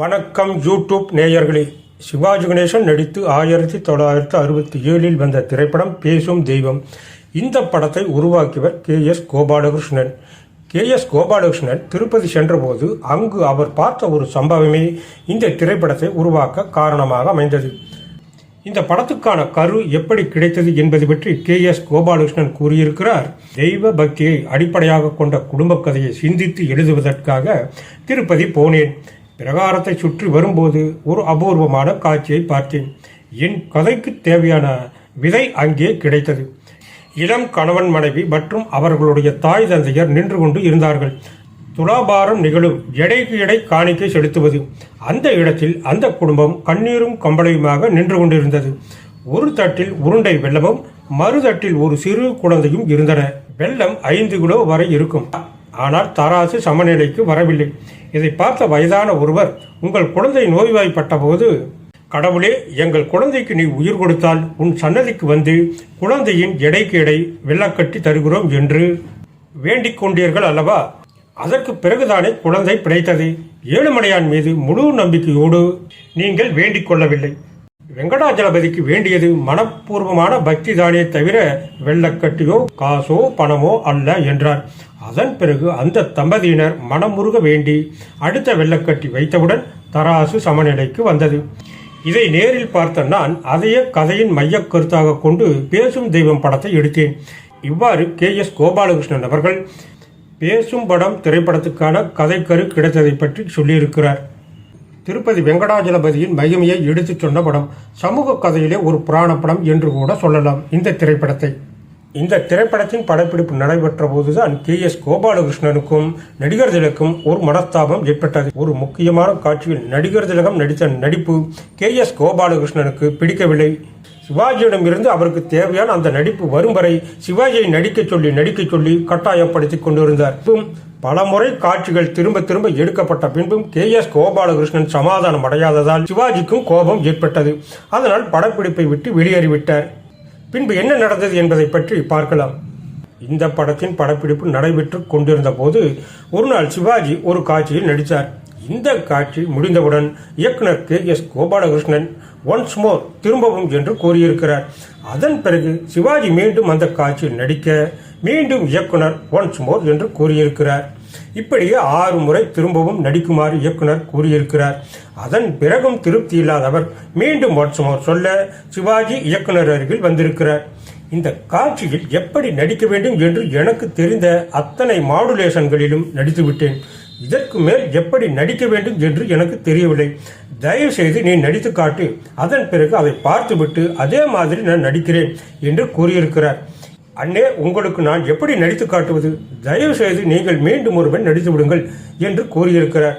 வணக்கம் யூடியூப் நேயர்களே. சிவாஜி கணேசன் நடித்து ஆயிரத்தி தொள்ளாயிரத்தி அறுபத்தி ஏழில் வந்த திரைப்படம் பேசும் தெய்வம். இந்த படத்தை உருவாக்கியவர் K S Gopalakrishnan. K S Gopalakrishnan Tirupati சென்றபோது அங்கு அவர் பார்த்த ஒரு சம்பவமே இந்த திரைப்படத்தை உருவாக்க காரணமாக அமைந்தது. இந்த படத்துக்கான கரு எப்படி கிடைத்தது என்பது பற்றி கே எஸ் கோபாலகிருஷ்ணன் கூறியிருக்கிறார். தெய்வ பக்தியை அடிப்படையாக கொண்ட குடும்ப கதையை சிந்தித்து எழுதுவதற்காக திருப்பதி போனேன். பிரகாரத்தை சுற்றி வரும்போது ஒரு அபூர்வமான காட்சியை பார்த்தேன். என் கதைக்கு தேவையான விதை அங்கே கிடைத்தது. இளம் கணவன் மனைவி மற்றும் அவர்களுடைய தாய் தந்தையர் நின்று கொண்டு இருந்தார்கள். துலாபாரம் நிகழும் எடைக்கு எடை காணிக்கை செலுத்துவது. அந்த இடத்தில் அந்த குடும்பம் கண்ணீரும் கம்பளையுமாக நின்று கொண்டிருந்தது. ஒரு தட்டில் உருண்டை வெள்ளமும் மறு தட்டில் ஒரு சிறு குழந்தையும் இருந்தன. வெள்ளம் ஐந்து கிலோ வரை இருக்கும். ஆனால் தராசு சமநிலைக்கு வரவில்லை. இதை பார்த்த வயதான ஒருவர் உங்கள் குழந்தை நோய்வாய்ப்பட்ட போது கடவுளே எங்கள் குழந்தைக்கு நீ உயிர் கொடுத்தால் உன் சன்னதிக்கு வந்து குழந்தையின் எடைக்கு எடை வெள்ளக்கட்டி தருகிறோம் என்று வேண்டிக் கொண்டீர்கள் அல்லவா? அதற்கு பிறகுதானே குழந்தை பிழைத்தது. ஏழுமலையான் மீது முழு நம்பிக்கையோடு நீங்கள் வேண்டிக் கொள்ளவில்லை. வெங்கடாஜலபதிக்கு வேண்டியது மனப்பூர்வமான பக்தி தானே தவிர வெள்ளக்கட்டியோ காசோ பணமோ அல்ல என்றார். அதன் பிறகு அந்த தம்பதியினர் மனமுருக வேண்டி அடுத்த வெள்ளக்கட்டி வைத்தவுடன் தராசு சமநிலைக்கு வந்தது. இதை நேரில் பார்த்த நான் அதையே கதையின் மையக் கருத்தாக கொண்டு பேசும் தெய்வம் படத்தை எடுத்தேன். இவ்வாறு கே. எஸ். கோபாலகிருஷ்ணன் அவர்கள் பேசும் படம் திரைப்படத்துக்கான கதைக்கரு கிடைத்ததை பற்றி சொல்லியிருக்கிறார். திருப்பதி வெங்கடாஜலபதியின் மகிமையை எடுத்துச் சொன்ன படம் சமூக கதையிலே ஒரு புராண படம் என்று கூட சொல்லலாம் இந்த திரைப்படத்தை. இந்த திரைப்படத்தின் படப்பிடிப்பு நடைபெற்ற போதுதான் கே எஸ் கோபாலகிருஷ்ணனுக்கும் நடிகர் திலகம் ஒரு மனஸ்தாபம் ஏற்பட்டது. ஒரு முக்கியமான காட்சியில் நடிகர் திலகம் நடித்த நடிப்பு கே எஸ் கோபாலகிருஷ்ணனுக்கு பிடிக்கவில்லை. சிவாஜியிடம் இருந்து அவருக்கு தேவையான அந்த நடிப்பு வரும் வரை சிவாஜியை நடிக்கச் சொல்லி நடிக்கச் சொல்லி கட்டாயப்படுத்திக் கொண்டிருந்தார். பல முறை காட்சிகள் திரும்ப திரும்ப எடுக்கப்பட்ட பின்பும் கே எஸ் கோபாலகிருஷ்ணன் சமாதானம் அடையாததால் சிவாஜிக்கும் கோபம் ஏற்பட்டது. அதனால் படப்பிடிப்பை விட்டு வெளியேறிவிட்டார். பின்பு என்ன நடந்தது என்பதை பற்றி பார்க்கலாம். இந்த படத்தின் படப்பிடிப்பு நடைபெற்று கொண்டிருந்த போது ஒரு நாள் சிவாஜி ஒரு காட்சியில் நடித்தார். இந்த காட்சி முடிந்தவுடன் இயக்குனர் K. S. Gopalakrishnan once more திரும்பவும் என்று கூறியிருக்கிறார். அதன் பிறகு சிவாஜி மீண்டும் அந்த காட்சியில் நடிக்க மீண்டும் இயக்குனர் ஒன்ஸ் மோர் என்று கூறியிருக்கிறார். இப்படியே ஆறு முறை திரும்பவும் நடிக்குமாறு இயக்குனர் கூறியிருக்கிறார். அதன் பிறகும் திருப்தி இல்லாதவர் மீண்டும் ஒன்ஸ் சொல்ல சிவாஜி இயக்குனர் அருகில் வந்திருக்கிறார். இந்த காட்சியில் எப்படி நடிக்க வேண்டும் என்று எனக்கு தெரிந்த அத்தனை மாடுலேஷன்களிலும் நடித்துவிட்டேன். இதற்கு மேல் எப்படி நடிக்க வேண்டும் என்று எனக்கு தெரியவில்லை. தயவு செய்து நீ நடித்து காட்டு. அதன் பிறகு அதை பார்த்துவிட்டு அதே மாதிரி நான் நடிக்கிறேன் என்று கூறியிருக்கிறார். அண்ணே உங்களுக்கு நான் எப்படி நடித்து காட்டுவது? தயவு செய்து நீங்கள் மீண்டும் ஒருவன் நடித்து விடுங்கள் என்று கூறியிருக்கிறார்.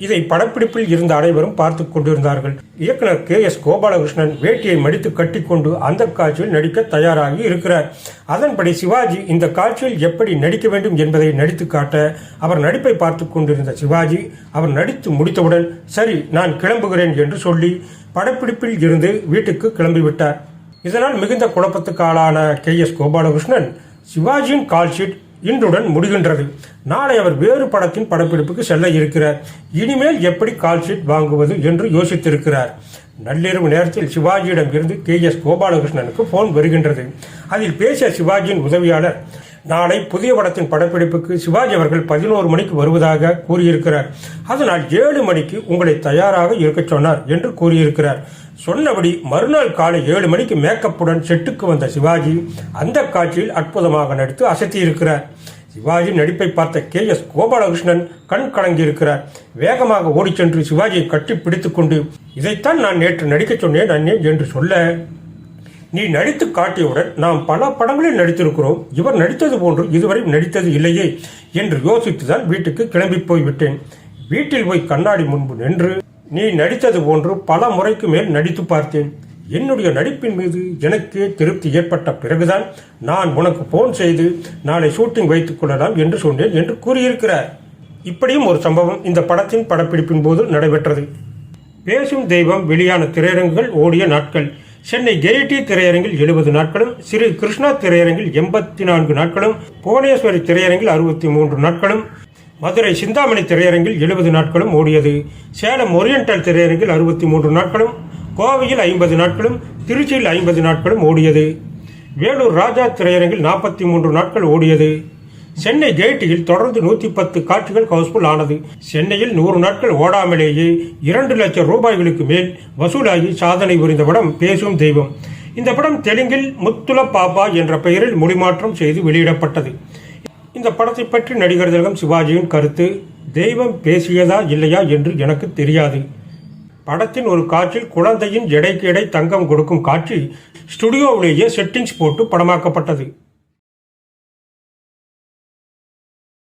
இதை படப்பிடிப்பில் இருந்த அனைவரும் பார்த்து கொண்டிருந்தார்கள். இயக்குனர் கே. எஸ். கோபாலகிருஷ்ணன் வேட்டியை மடித்து கட்டிக்கொண்டு அந்த காட்சியில் நடிக்க தயாராகி இருக்கிறார். அதன்படி சிவாஜி இந்த காட்சியில் எப்படி நடிக்க வேண்டும் என்பதை நடித்து காட்ட அவர் நடிப்பை பார்த்து கொண்டிருந்த சிவாஜி அவர் நடித்து முடித்தவுடன் சரி நான் கிளம்புகிறேன் என்று சொல்லி படப்பிடிப்பில் இருந்து வீட்டுக்கு கிளம்பிவிட்டார். இதனால் மிகுந்த குழப்பத்துக்கு ஆளான கே எஸ் கோபாலகிருஷ்ணன் சிவாஜியின் கால்ஷீட் இன்றுடன் முடிகின்றது. நாளை அவர் வேறு படத்தின் படப்பிடிப்புக்கு செல்ல இருக்கிறார். இனிமேல் எப்படி கால்ஷீட் வாங்குவது என்று யோசித்திருக்கிறார். நள்ளிரவு நேரத்தில் சிவாஜியிடம் இருந்து கே எஸ் கோபாலகிருஷ்ணனுக்கு போன் வருகின்றது. அதில் பேசிய சிவாஜியின் உதவியாளர் நாளை புதிய படத்தின் படப்பிடிப்புக்கு சிவாஜி அவர்கள் பதினோரு மணிக்கு வருவதாக கூறியிருக்கிறார். அதனால் ஏழு மணிக்கு உங்களை தயாராக இருக்கச் சொன்னார் என்று கூறியிருக்கிறார். சொன்னபடி மறுநாள் காலை ஏழு மணிக்கு மேக்கப்புடன் செட்டுக்கு வந்த சிவாஜி அந்த காட்சியில் அற்புதமாக நடித்து அசத்தியிருக்கிறார். சிவாஜி நடிப்பை பார்த்த கே எஸ் கோபாலகிருஷ்ணன் கண் கலங்கியிருக்கிறார். வேகமாக ஓடிச் சென்று சிவாஜியை கட்டி பிடித்துக்கொண்டு இதைத்தான் நான் நேற்று நடிக்கச் சொன்னேன் அண்ணே என்று சொல்ல நீ நடித்து காட்டியவுடன் நாம் பல படங்களில் நடித்திருக்கிறோம். இவர் நடித்தது போன்று இதுவரை நடித்தது இல்லையே என்று யோசித்துதான் வீட்டுக்கு கிளம்பி போய்விட்டேன். வீட்டில் போய் கண்ணாடி முன்பு நின்று நீ நடித்தது போன்று பல முறைக்கு மேல் நடித்து பார்த்தேன். என்னுடைய நடிப்பின் மீது எனக்கே திருப்தி ஏற்பட்ட பிறகுதான் நான் உனக்கு போன் செய்து நாளை ஷூட்டிங் வைத்துக் கொள்ளலாம் என்று சொன்னேன் என்று கூறியிருக்கிறார். இப்படியும் ஒரு சம்பவம் இந்த படத்தின் படப்பிடிப்பின் போது நடைபெற்றது. பேசும் தெய்வம் வெளியான திரையரங்குகள் ஓடிய நாட்கள் சென்னை கெயிட்டி திரையரங்கில் எழுபது நாட்களும் ஸ்ரீ கிருஷ்ணா திரையரங்கில் எண்பத்தி நான்கு நாட்களும் புவனேஸ்வரி திரையரங்கில் அறுபத்தி மூன்று நாட்களும் மதுரை சிந்தாமணி திரையரங்கில் எழுபது நாட்களும் ஓடியது. சேலம் ஒரியண்டல் திரையரங்கில் அறுபத்தி மூன்று நாட்களும் கோவையில் ஐம்பது நாட்களும் திருச்சியில் ஐம்பது நாட்களும் ஓடியது. வேலூர் ராஜா திரையரங்கில் நாற்பத்தி மூன்று நாட்கள் ஓடியது. சென்னை கேட்டில் தொடர்ந்து நூற்றி பத்து காட்சிகள் ஹவுஸ்ஃபுல் ஆனது. சென்னையில் நூறு நாட்கள் ஓடாமலேயே இரண்டு லட்சம் ரூபாய்களுக்கு மேல் வசூலாகி சாதனை புரிந்த படம் பேசும் தெய்வம். இந்த படம் தெலுங்கில் முத்துல பாப்பா என்ற பெயரில் மொழிமாற்றம் செய்து வெளியிடப்பட்டது. இந்த படத்தை பற்றி நடிகர் திலகம் சிவாஜியின் கருத்து தெய்வம் பேசியதா இல்லையா என்று எனக்கு தெரியாது. படத்தின் ஒரு காட்சியில் குழந்தையின் எடைக்கு எடை தங்கம் கொடுக்கும் காட்சி ஸ்டுடியோவிலேயே செட்டிங்ஸ் போட்டு படமாக்கப்பட்டது.